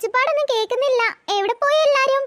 ഒച്ചപ്പാടൊന്നും കേൾക്കുന്നില്ല. എവിടെ പോയി എല്ലാരും?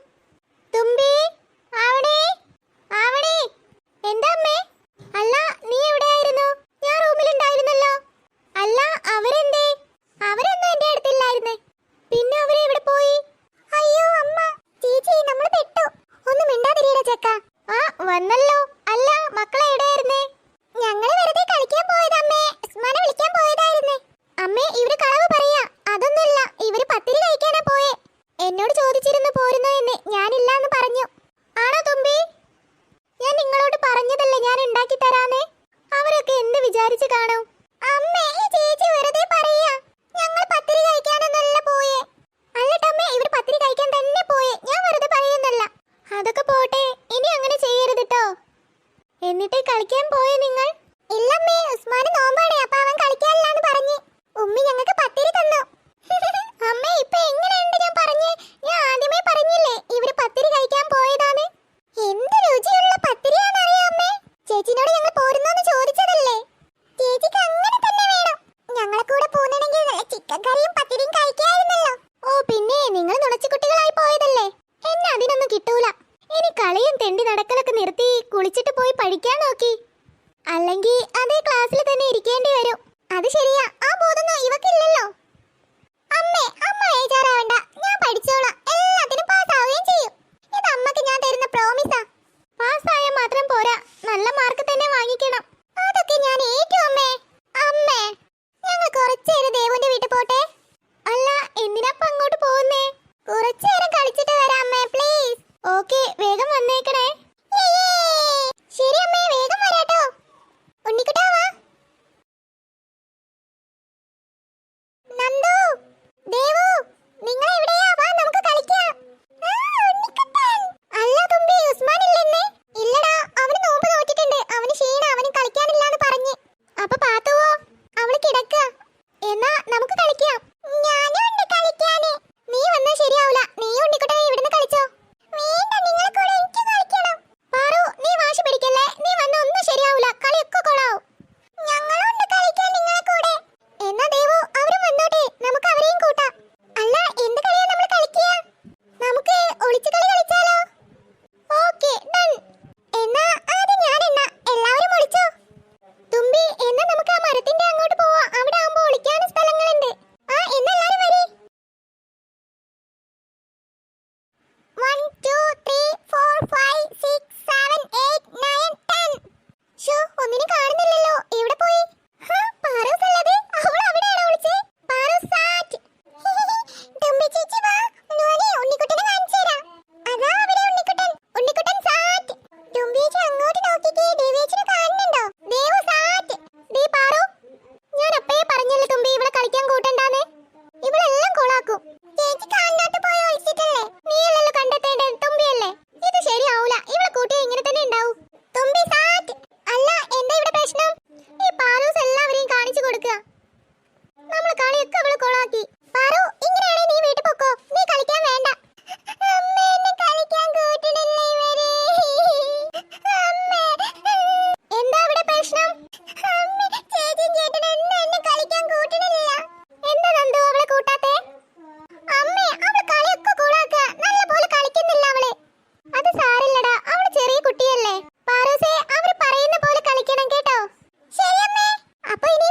എന്നിട്ട് കളിക്കാൻ പോയോ നിങ്ങൾ? ഇല്ലമ്മേ ഉസ്മാന് നോമ്പാണ് അപ്പൊ അവൻ കളിക്കാനില്ലാന്ന് പറഞ്ഞു. ഉമ്മി ഞങ്ങൾക്ക് പത്തിരി തന്നു. അമ്മേ ഇപ്പൊ എങ്ങനെയുണ്ട് ഞാൻ പറഞ്ഞേ? കളിയും തെണ്ടി നടക്കലൊക്കെ നിർത്തി കുളിച്ചിട്ട് പോയി പഠിക്കാൻ നോക്കി. അല്ലെങ്കിൽ അതേ ക്ലാസ്സിൽ തന്നെ ഇരിക്കേണ്ടി വരും. അത് ശരിയാ. ആ ബോധം ഇവക്കില്ലല്ലോ. അമ്മേ അമ്മ ഏജാറാവണ്ട ഞാൻ പഠിച്ചോളാം. എല്ലാത്തിനും പാസ്സാവുകയും ചെയ്യും. ഇത് അമ്മയ്ക്ക് ഞാൻ തരുന്ന പ്രോമിസാ പാസ് ആയാൽ മാത്രം പോരാ. നല്ല മാർക്ക് തന്നെ വാങ്ങിക്കണം. അതൊക്കെ ഞാൻ ഏറ്റവും അമ്മേ. അമ്മേ ഞങ്ങൾ കുറച്ചേരം ദേവന്റെ ഓക്കെ വേഗം വന്നേക്കണേ. 姐姐们 அப்ப இனி